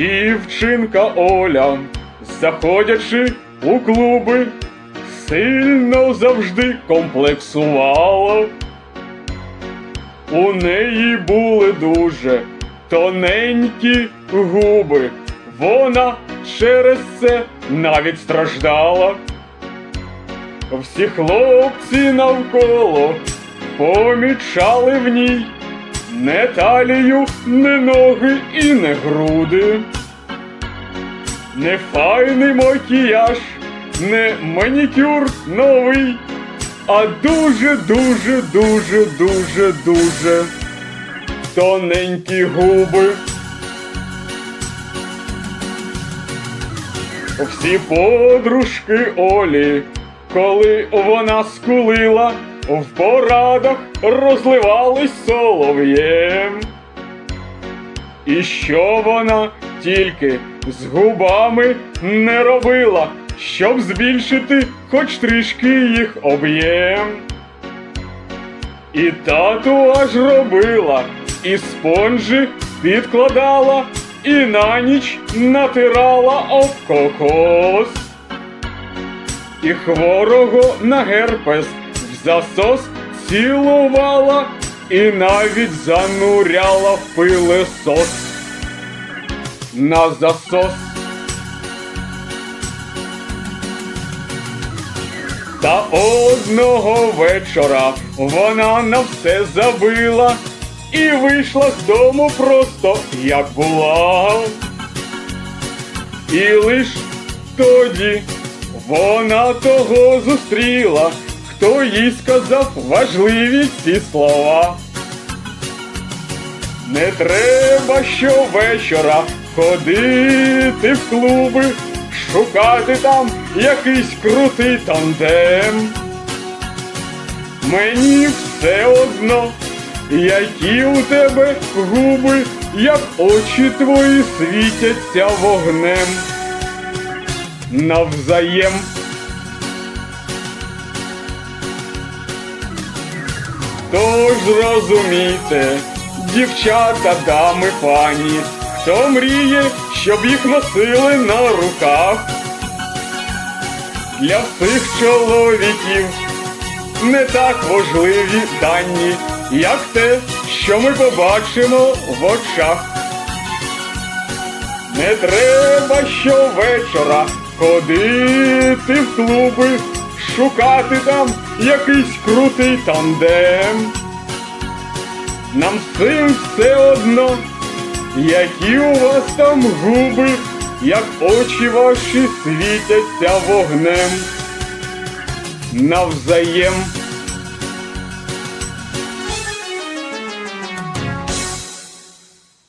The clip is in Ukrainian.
Дівчинка Оля, заходячи у клуби, сильно завжди комплексувала. У неї були дуже тоненькі губи. Вона через це навіть страждала. Всі хлопці навколо помічали в ній не талію, не ноги і не груди. Не файний макіяж, не манікюр новий, а дуже, дуже, дуже, дуже, дуже тоненькі губи. Всі подружки Олі, коли вона скулила, в порадах розливались солов'єм. І що вона тільки з губами не робила, щоб збільшити хоч трішки їх об'єм. І татуаж робила, і спонжі підкладала, і на ніч натирала об кокос. І хворого на герпес засос цілувала, і навіть зануряла в пилесос. На засос. Та одного вечора вона на все забила і вийшла з дому просто як була. І лиш тоді вона того зустріла, хто їй сказав важливі ці слова. Не треба щовечора ходити в клуби, шукати там якийсь крутий тандем. Мені все одно, які у тебе губи, як очі твої світяться вогнем. Навзаєм. Тож розумійте, дівчата, дами, пані, хто мріє, щоб їх носили на руках. Для всіх чоловіків не так важливі дані, як те, що ми побачимо в очах. Не треба щовечора ходити в клуби, шукати там якийсь крутий тандем. Нам всім все одно, які у вас там губи, як очі ваші світяться вогнем. Навзаєм.